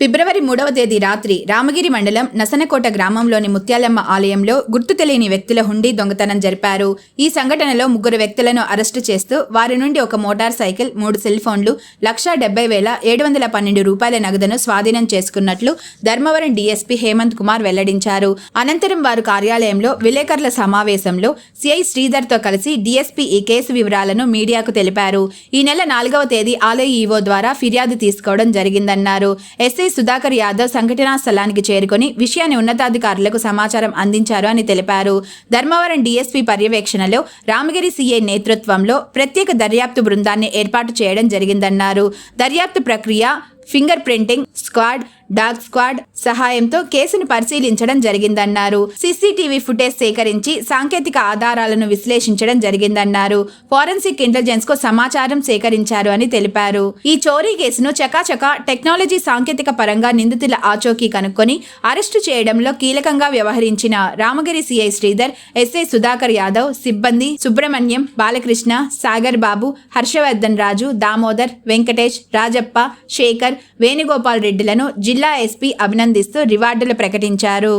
ఫిబ్రవరి మూడవ తేదీ రాత్రి రామగిరి మండలం నసనకోట గ్రామంలోని ముత్యాలమ్మ ఆలయంలో గుర్తు తెలియని వ్యక్తుల హుండీ దొంగతనం జరిపారు. ఈ సంఘటనలో ముగ్గురు వ్యక్తులను అరెస్టు చేస్తూ వారి నుండి ఒక మోటార్ సైకిల్ మూడు సెల్ ఫోన్లు లక్షా డెబ్బై వేల ఏడు వందల పన్నెండు రూపాయల నగదును స్వాధీనం చేసుకున్నట్లు ధర్మవరం డీఎస్పీ హేమంత్ కుమార్ వెల్లడించారు. అనంతరం వారు కార్యాలయంలో విలేకరుల సమావేశంలో సిఐ శ్రీధర్తో కలిసి డీఎస్పీ ఈ కేసు వివరాలను మీడియాకు తెలిపారు. ఈ నెల నాలుగవ తేదీ ఆలయ ఈవో ద్వారా ఫిర్యాదు తీసుకోవడం జరిగిందన్నారు. ఎస్ఐ సుధాకర్ యాదవ్ సంఘటనా స్థలానికి చేరుకొని విషయాన్ని ఉన్నతాధికారులకు సమాచారం అందించారు అని తెలిపారు. ధర్మవరం డీఎస్పీ పర్యవేక్షణలో రామగిరి సీఐ నేతృత్వంలో ప్రత్యేక దర్యాప్తు బృందాన్ని ఏర్పాటు చేయడం జరిగిందన్నారు. దర్యాప్తు ప్రక్రియ finger printing squad dog squad సహాయంతో కేసును పరిశీలించడం జరిగిందన్నారు. సీసీటీవీ ఫుటేజ్ సేకరించి సాంకేతిక ఆధారాలను విశ్లేషించడం జరిగిందన్నారు. ఫోరెన్సిక్ ఇంటెలిజెన్స్కు సమాచారం సేకరించారు అని తెలిపారు. ఈ చోరీ కేసును చకాచక టెక్నాలజీ సాంకేతిక పరంగా నిందితుల ఆచోకీ కనుక్కొని అరెస్టు చేయడంలో కీలకంగా వ్యవహరించిన రామగిరి సిఐ శ్రీధర్ ఎస్ఐ సుధాకర్ యాదవ్ సిబ్బంది సుబ్రహ్మణ్యం బాలకృష్ణ సాగర్ బాబు హర్షవర్ధన్ రాజు దామోదర్ వెంకటేష్ రాజప్ప శేఖర్ వేణుగోపాల్ రెడ్డిలను జిల్లా ఎస్పీ అభినందిస్తూ రివార్డులు ప్రకటించారు.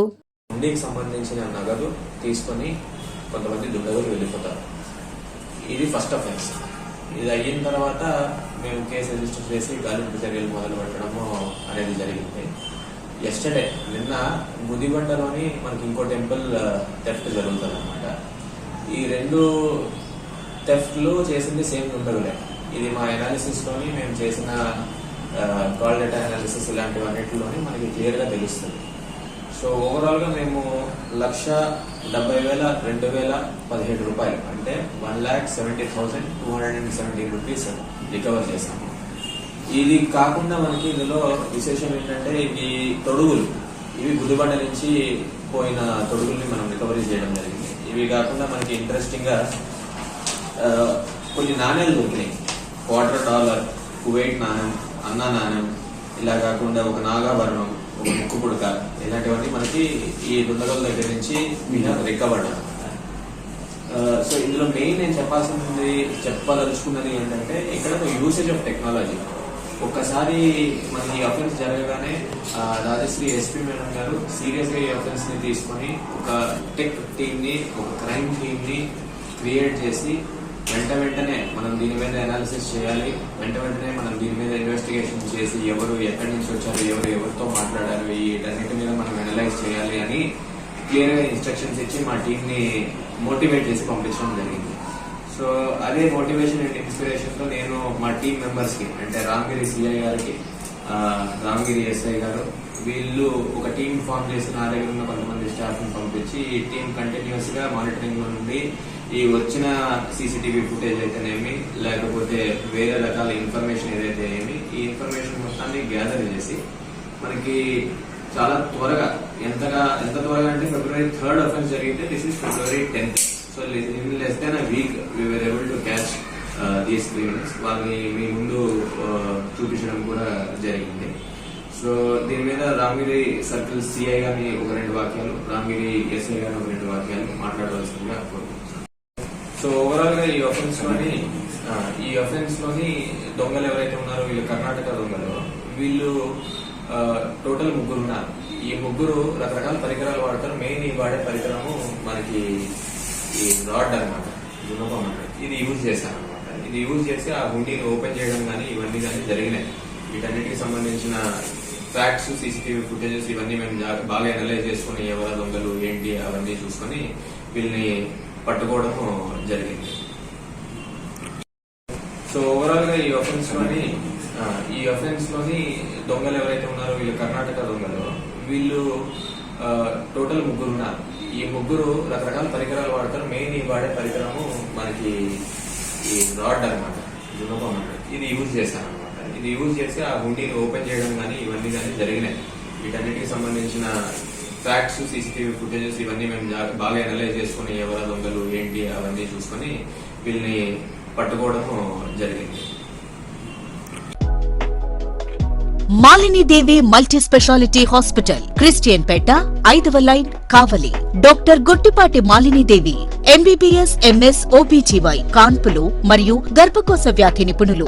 సంబంధించిన నగదు తీసుకొని కొంతమంది దుండగులు వెళ్ళిపోతారు. ఇది ఫస్ట్ అఫెన్స్ ఇది అయిన తర్వాత మేము కేసు రిజిస్టర్ చేసి గాలింపు చర్యలు మొదలు పెట్టడము అనేది జరిగింది. ఎస్టర్డే నిన్న ముదిబండలోని మనకి ఇంకో టెంపుల్ uh, థెఫ్ట్ జరుగుతుంది అనమాట ఈ రెండు థెఫ్ట్లు చేసింది సేమ్ దుండగులే. ఇది మా అనాలిసిస్లోని మేము చేసిన కాల్ డేటా అనాలిసిస్ ఇలాంటివన్నిటిలోని మనకి క్లియర్గా తెలుస్తుంది. సో ఓవరాల్గా మేము లక్ష డెబ్బై వేల రెండు వేల పదిహేడు రూపాయలు అంటే one lakh seventy thousand two hundred and seventy rupees recover చేశాము ఇది కాకుండా మనకి ఇందులో విశేషం ఏంటంటే ఇవి తొడుగులు. ఇవి గుదిబండ నుంచి పోయిన తొడుగుల్ని మనం రికవరీ చేయడం జరిగింది. ఇవి కాకుండా మనకి ఇంట్రెస్టింగ్గా కొన్ని నాణ్యాలు దొరికినాయి. క్వార్టర్ డాలర్ కువైట్ నాణ్యం అన్న నాణ్యం ఇలా కాకుండా ఒక నాగాభరణం ఒక ముక్కు పుడక ఇలాంటివన్నీ మనకి ఈ దుండగల దగ్గర నుంచి రికవర్డ్ సో ఇందులో మెయిన్ నేను చెప్పాల్సింది చెప్పదలుచుకున్నది ఏంటంటే ఇక్కడ యూసేజ్ ఆఫ్ టెక్నాలజీ ఒక్కసారి మనకి ఈ అఫెన్స్ జరగగానే ఆ, రాజశ్రీ ఎస్పీ మేడం గారు సీరియస్గా ఈ అఫెన్స్ని తీసుకొని ఒక టెక్ టీమ్ని ఒక క్రైమ్ టీమ్ని క్రియేట్ చేసి వెంట వెంటనే మనం దీని మీద అనాలిసిస్ చేయాలి. వెంట వెంటనే మనం దీని మీద ఇన్వెస్టిగేషన్ చేసి ఎవరు ఎక్కడి నుంచి వచ్చారు ఎవరు ఎవరితో మాట్లాడారు వీటన్నిటి మీద మనం అనలైజ్ చేయాలి అని క్లియర్గా ఇన్స్ట్రక్షన్స్ ఇచ్చి మా టీమ్ని మోటివేట్ చేసి పంపించడం జరిగింది. సో అదే మోటివేషన్ అండ్ ఇన్స్పిరేషన్తో నేను మా టీం మెంబర్స్కి అంటే రామగిరి సిఐ గారికి రామ్గిరి రామగిరి ఎస్ఐ గారు వీళ్ళు ఒక టీం ఫామ్ చేసి నా దగ్గర ఉన్న కొంతమంది స్టాఫ్ని పంపించి ఈ టీం కంటిన్యూస్గా మానిటరింగ్లో నుండి ఈ వచ్చిన సీసీటీవీ ఫుటేజ్ అయితేనేమి లేకపోతే వేరే రకాల ఇన్ఫర్మేషన్ ఏదైతే ఏమి ఈ ఇన్ఫర్మేషన్ మొత్తాన్ని గ్యాదర్ చేసి మనకి చాలా త్వరగా ఎంతగా ఎంత త్వరగా అంటే ఫిబ్రవరి థర్డ్ అఫెన్స్ జరిగితే this is February tenth so in less than a week we are able to catch these criminals వాళ్ళని మీ ముందు uh, చూపించడం కూడా జరిగింది. సో దీని మీద రామగిరి సర్కిల్ సిఐ గారిని ఒక రెండు వాక్యాలు రామగిరి ఎస్ఐ గారిని ఒక రెండు వాక్యాలు మాట్లాడవలసిందిగా కోరుకుంటున్నాను సో ఓవరాల్గా ఈ అఫెన్స్లోని ఈ అఫెన్స్లోని దొంగలు ఎవరైతే ఉన్నారో వీళ్ళు కర్ణాటక దొంగలు వీళ్ళు టోటల్ ముగ్గురు ఉన్నారు. ఈ ముగ్గురు రకరకాల పరికరాలు వాడతారు. మెయిన్ ఈ వాడే పరికరము మనకి ఈ రాడ్ అనమాట గుణపం ఇది యూజ్ చేశారు అనమాట ఇది యూజ్ చేసి ఆ హుండీని ఓపెన్ చేయడం కానీ ఇవన్నీ కానీ జరిగినాయి. వీటన్నిటికి సంబంధించిన ఫ్యాక్ట్స్ సీసీటీవీ ఫుటేజెస్ ఇవన్నీ మేము బాగా అనలైజ్ చేసుకుని ఎవరు దొంగలు ఏంటి అవన్నీ చూసుకొని వీళ్ళని పట్టుకోవడం జరిగింది. సో ఓవరాల్గా ఈ అఫెన్స్లోని ఈ అఫెన్స్లోని దొంగలు ఎవరైతే ఉన్నారో వీళ్ళు కర్ణాటక దొంగలు వీళ్ళు టోటల్ ముగ్గురు ఉన్నారు. ఈ ముగ్గురు రకరకాల పరికరాలు వాడతారు. మెయిన్ ఈ వాడే పరికరము మనకి ఈ రాడ్ అనమాట గుణపం ఇది యూజ్ చేశాను అనమాట ఇది యూజ్ చేసి ఆ హుండీని ఓపెన్ చేయడం కానీ ఇవన్నీ కానీ జరిగినాయి. వీటన్నిటికి సంబంధించిన ఫ్యాక్ట్స్ సీసీటీవీ ఫుటేజెస్ ఇవన్నీ మేము బాగా అనలైజ్ చేసుకుని ఎవరు దొంగలు ఏంటి అవన్నీ చూసుకొని వీళ్ళని పట్టుకోవడం జరిగింది. Malinidevi multi speciality hospital Christian పేట ఐదవ line Kavali. Doctor Guttipati Malinidevi MBBS MS OBGY కాన్పులు మరియు గర్భకోశ వ్యాధి నిపుణులు.